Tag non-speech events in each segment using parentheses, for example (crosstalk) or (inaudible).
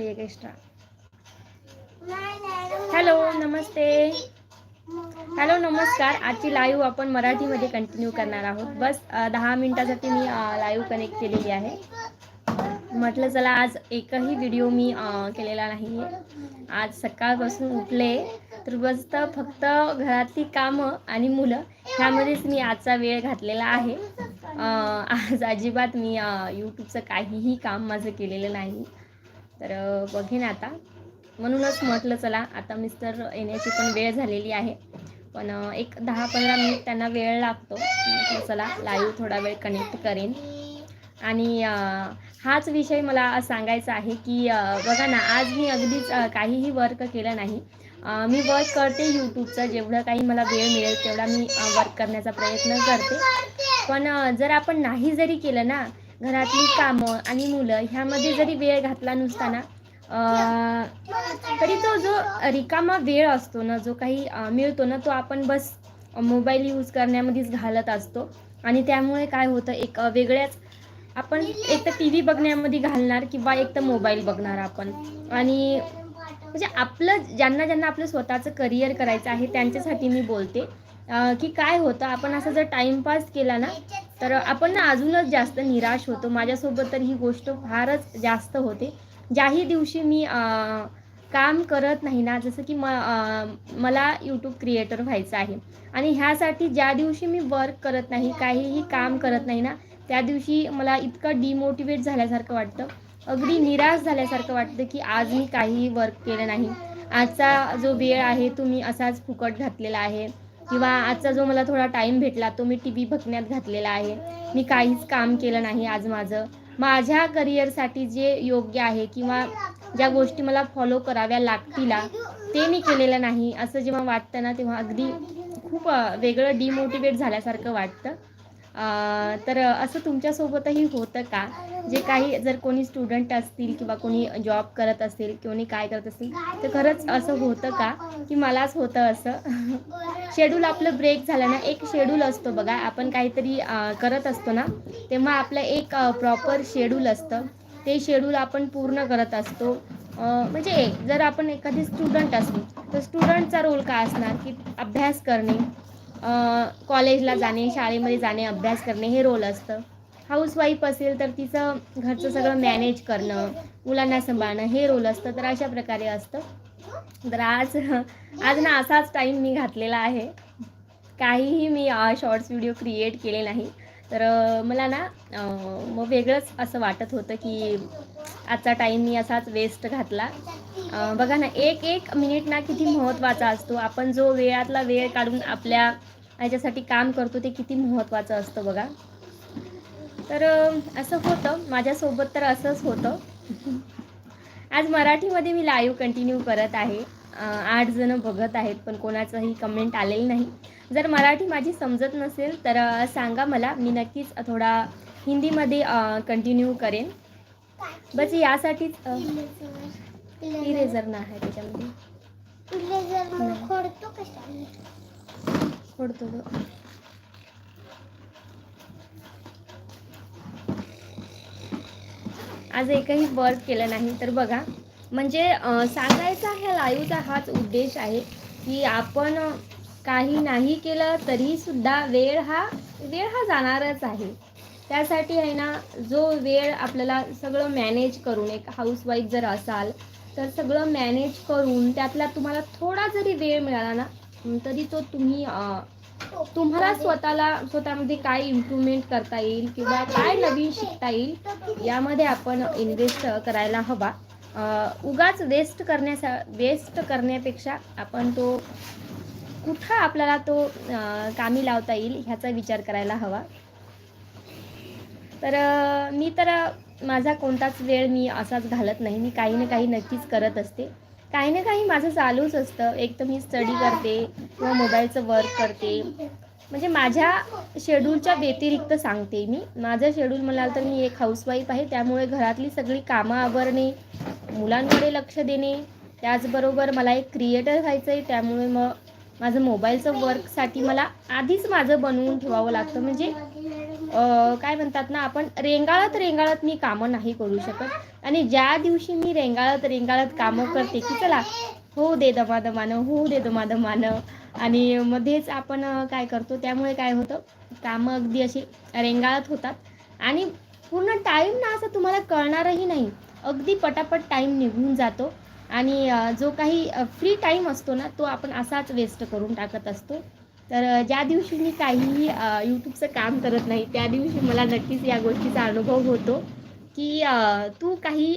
लागते एक extra hello नमस्ते. Hello नमस्कार. आजची लाईव्ह आपण मराठीमध्ये कंटिन्यू करणार आहोत. बस दहा मिनिटासाठी मी लाईव्ह कनेक्ट केलेली आहे. म्हटलं चला आज एकही व्हिडिओ मी केलेला नाही आहे आज सकाळपासून उठले तर बस तर फक्त घरातली कामं आणि मुलं ह्यामध्येच मी आजचा वेळ घातलेला आहे. आज अजिबात मी यूट्यूबचं काहीही काम माझं केलेलं नाही. तर बघेन आता. म्हणूनच म्हटलं चला आता मिस्टर येण्याची पण वेळ झालेली आहे. पण एक दहा पंधरा मिनिट त्यांना वेळ लागतो. चला लाईव्ह थोडा वेळ कनेक्ट करेन. आणि हाच विषय मला सांगायचा आहे की बघा ना आज मी अगदीच काहीही वर्क केलं नाही. मी वर्क करते यूट्यूबचं जेवढं काही मला वेळ मिळेल तेवढा मी वर्क करण्याचा प्रयत्न करते. पण जर आपण नाही जरी केलं ना घरातली कामं आणि मुलं ह्यामध्ये जरी वेळ घातला नुसता ना तरी तो जो रिकामा वेळ असतो ना जो काही मिळतो ना तो आपण बस मोबाईल यूज करण्यामध्येच घालत असतो. आणि त्यामुळे काय होतं एक वेगळ्याच आपण एक तर टी व्ही बघण्यामध्ये घालणार किंवा एक तर मोबाईल बघणार आपण. आणि म्हणजे आपलं ज्यांना ज्यांना आपलं स्वतःचं करिअर करायचं आहे त्यांच्यासाठी मी बोलते की काय होतं आपण असं जर टाईमपास केला ना तर आपण ना अजूनच जास्त निराश होतो. माझ्यासोबत तर ही गोष्ट फारच जास्त होते. ज्याही दिवशी मी आ, काम करत नाही ना जसं की म मला यूट्यूब क्रिएटर व्हायचं आहे. आणि ह्यासाठी ज्या दिवशी मी वर्क करत नाही काहीही काम करत नाही ना त्या दिवशी मला इतकं डिमोटिवेट झाल्यासारखं वाटतं. अगदी निराश झाल्यासारखं वाटतं की आज मी काहीही वर्क केलं नाही. आजचा जो वेळ आहे तो मी असाच फुकट घातलेला आहे. किंवा आजचा जो मला थोडा टाईम भेटला तो मी टी व्ही बघण्यात घातलेला आहे. मी काहीच काम केलं नाही आज माझं. माझ्या करिअरसाठी जे योग्य आहे किंवा ज्या गोष्टी मला फॉलो कराव्या लागतील ते मी केलेलं नाही. असं जेव्हा वाटतं ना तेव्हा अगदी खूप वेगळं डिमोटिवेट झाल्यासारखं वाटतं. तर असं तुमच्यासोबतही होतं का? जे काही जर कोणी स्टुडंट असतील किंवा कोणी जॉब करत असेल कोणी काय करत असेल तर खरंच असं होतं का? की मलाच होतं असं? (laughs) शेड्यूल आपलं ब्रेक झालं ना एक शेड्यूल असतो बघा आपण काहीतरी करत असतो ना तेव्हा आपलं एक प्रॉपर शेड्यूल असतं. ते शेड्यूल आपण पूर्ण करत असतो. म्हणजे जर आपण एखादी स्टुडंट असू तर स्टुडंटचा रोल काय असणार? की अभ्यास करणे? कॉलेजला जाणे शाळेमध्ये जाणे अभ्यास करणे हे रोल असतं. हाऊसवाईफ असेल तर तिचं घरचं सगळं मॅनेज करणं मुलांना सांभाळणं हे रोल असतं. तर अशा प्रकारे असतं. तर आज आज ना असाच टाईम मी घातलेला आहे. काहीही मी शॉर्ट्स व्हिडिओ क्रिएट केले नाही. तर मला ना मग वेगळंच असं वाटत होतं की आजचा टाईम मी असाच वेस्ट घातला. बघा ना एक एक मिनिट ना किती महत्त्वाचा असतो. आपण जो वेळातला वेळ काढून आपल्या ह्याच्यासाठी काम करतो ते किती महत्त्वाचं असतं बघा. तर असं होतं. माझ्यासोबत तर असंच होतं. आज मराठीमध्ये मी लाईव्ह कंटिन्यू करत आहे. आठ जणं बघत आहेत पण कोणाचंही कमेंट आलेलं नाही. जर मराठी माझी समजत नसेल तर सांगा मला. मी नक्कीच थोडा हिंदीमध्ये कंटिन्यू करेन. बस यासाठीच इरेझर ना आहे त्याच्यामध्ये. खोडतो सोडतो तो. आज एकही वर्क केलं नाही तर बघा. म्हणजे सांगायचा ह्या लाईव्हचा हाच उद्देश आहे की आपण काही नाही केलं तरीसुद्धा वेळ हा वेळ हा जाणारच आहे. त्यासाठी आहे ना जो वेळ आपल्याला सगळं मॅनेज करून एक हाऊसवाईफ जर असाल तर सगळं मॅनेज करून त्यातला तुम्हाला थोडा जरी वेळ मिळाला ना तरी तो तुम्ही तुम्हाला स्वतःला स्वतःमध्ये काय इम्प्रूव्हमेंट करता येईल किंवा काय नवीन शिकता येईल यामध्ये आपण इन्व्हेस्ट करायला हवा. उगाच वेस्ट करण्यासा वेस्ट करण्यापेक्षा आपण तो कुठं आपल्याला तो कामी लावता येईल ह्याचा विचार करायला हवा. तर मी तर माझा कोणताच वेळ मी असाच घालत नाही. मी काही ना काही नक्कीच करत असते. काही ना काही माझं चालूच असतं. एक तर मी स्टडी करते किंवा मोबाईलचं वर्क करते. म्हणजे माझ्या शेड्यूलच्या व्यतिरिक्त सांगते मी. माझं शेड्यूल म्हणाल तर मी एक हाऊसवाईफ आहे. त्यामुळे घरातली सगळी कामं आवरणे मुलांकडे लक्ष देणे त्याचबरोबर मला एक क्रिएटर व्हायचं आहे त्यामुळे मग माझं मोबाईलचं वर्कसाठी मला आधीच माझं बनवून ठेवावं लागतं. म्हणजे काय म्हणतात ना आपण रेंगाळत रेंगाळत मी कामं नाही करू शकत. आणि ज्या दिवशी मी रेंगाळत रेंगाळत कामं करते की चला हो दे दमादमानं होऊ दे दमादमानं. आणि मध्येच आपण काय करतो त्यामुळे काय होतं कामं अगदी अशी रेंगाळत होतात. आणि पूर्ण टाईम ना असं तुम्हाला कळणारही नाही. अगदी पटापट टाईम निघून जातो. आणि जो काही फ्री टाईम असतो ना तो आपण असाच वेस्ट करून टाकत असतो. तर ज्या दिवशी मी काहीही यूट्यूबचं काम करत नाही त्या दिवशी मला नक्कीच या गोष्टीचा अनुभव होतो की तू काही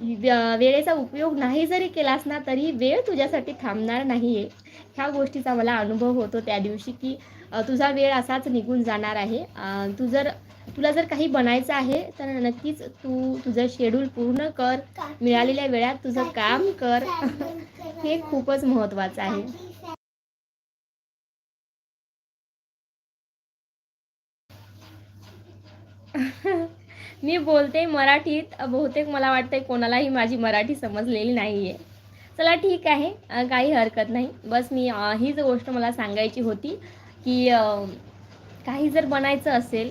वेळेचा उपयोग नाही जरी केलास ना तरी वेळ तुझ्यासाठी थांबणार नाही आहे ह्या गोष्टीचा मला अनुभव होतो त्या दिवशी की तुझा वेळ असाच निघून जाणार आहे. तू जर तुला जर काही बनायचं आहे तर नक्कीच तू तुझं शेड्यूल पूर्ण कर. मिळालेल्या वेळात तुझं काम कर. (laughs) हे खूपच महत्त्वाचं आहे. मी बोलते मराठीत बहुतेक मला वाटतंय कोणालाही माझी मराठी समजलेली नाही आहे चला ठीक आहे काही हरकत नाही. बस मी हीच गोष्ट मला सांगायची होती की काही जर बनायचं असेल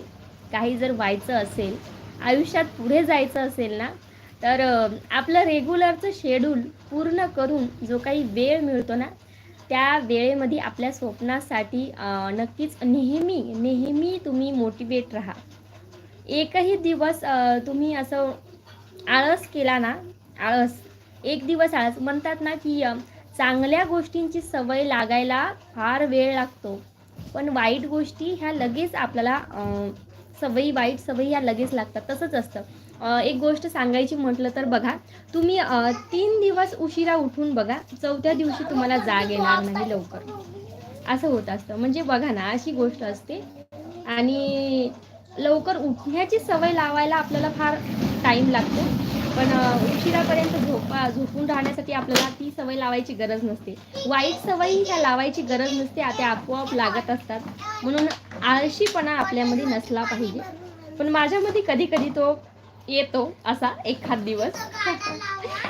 काही जर व्हायचं असेल आयुष्यात पुढे जायचं असेल ना तर आपलं रेग्युलरचं शेड्यूल पूर्ण करून जो काही वेळ मिळतो ना त्या वेळेमध्ये आपल्या स्वप्नासाठी नक्कीच नेहमी नेहमी तुम्ही मोटिवेट राहा. एकही दिवस तुम्ही असं आळस केला ना आळस एक दिवस आळस म्हणतात ना की चांगल्या गोष्टींची सवय लागायला फार वेळ लागतो. पण वाईट गोष्टी ह्या लगेच आपल्याला सवयी वाईट सवयी ह्या लगेच लागतात. तसंच असतं. एक गोष्ट सांगायची म्हटलं तर बघा तुम्ही तीन दिवस उशिरा उठून बघा चौथ्या दिवशी तुम्हाला जाग येणार नाही लवकर. असं होत असतं. म्हणजे बघा ना अशी गोष्ट असते. आणि लवकर उठण्याची सवय लावायला आपल्याला फार टाईम लागतो. पण उशिरापर्यंत झोपा झोपून राहण्यासाठी आपल्याला ती सवय लावायची गरज नसते. वाईट सवयी ह्या लावायची गरज नसते त्या आपोआप लागत असतात. म्हणून आळशीपणा आपल्यामध्ये नसला पाहिजे. पण माझ्यामध्ये कधी कधी तो येतो असा एखाद दिवस.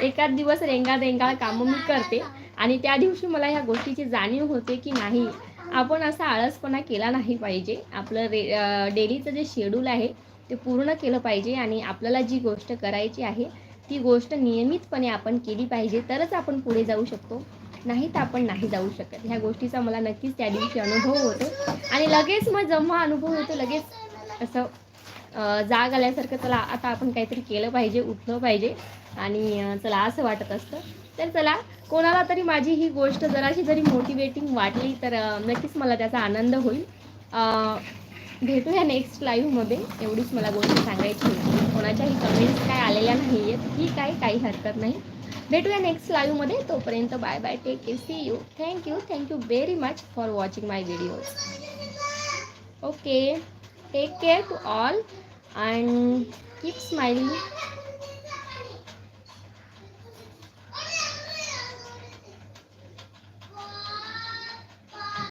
एखाद दिवस रेंगाळ रेंगाळ कामं मी करते आणि त्या दिवशी मला ह्या गोष्टीची जाणीव होते की नाही आपण असा आळसपणा केला नाही पाहिजे. आपलं रे डेलीचं जे शेड्यूल आहे ते पूर्ण केलं पाहिजे आणि आपल्याला जी गोष्ट करायची आहे ती गोष्ट नियमितपणे आपण केली पाहिजे तरच आपण पुढे जाऊ शकतो. नाही तर आपण नाही जाऊ शकत. ह्या गोष्टीचा मला नक्कीच त्या दिवशी अनुभव होतो. आणि लगेच मग जेव्हा अनुभव होतो लगेच असं जाग आल्यासारखं चला आता आपण काहीतरी केलं पाहिजे उठलं पाहिजे आणि चला असं वाटत असतं. तर चला कोणाला तरी माझी ही गोष्ट जराशी जरी मोटिवेटिंग वाटली तर नक्कीच मला त्याचा आनंद होईल. भेटूया नेक्स्ट लाईव्हमध्ये एवढीच मला गोष्ट सांगायची होती. कोणाच्याही कमेंट्स काय आलेल्या नाही आहेत ठीक आहे काही हरकत नाही. भेटूया नेक्स्ट लाईव्हमध्ये तोपर्यंत bye bye take care see you thank you thank you very much for watching my videos okay take care to all and keep smiling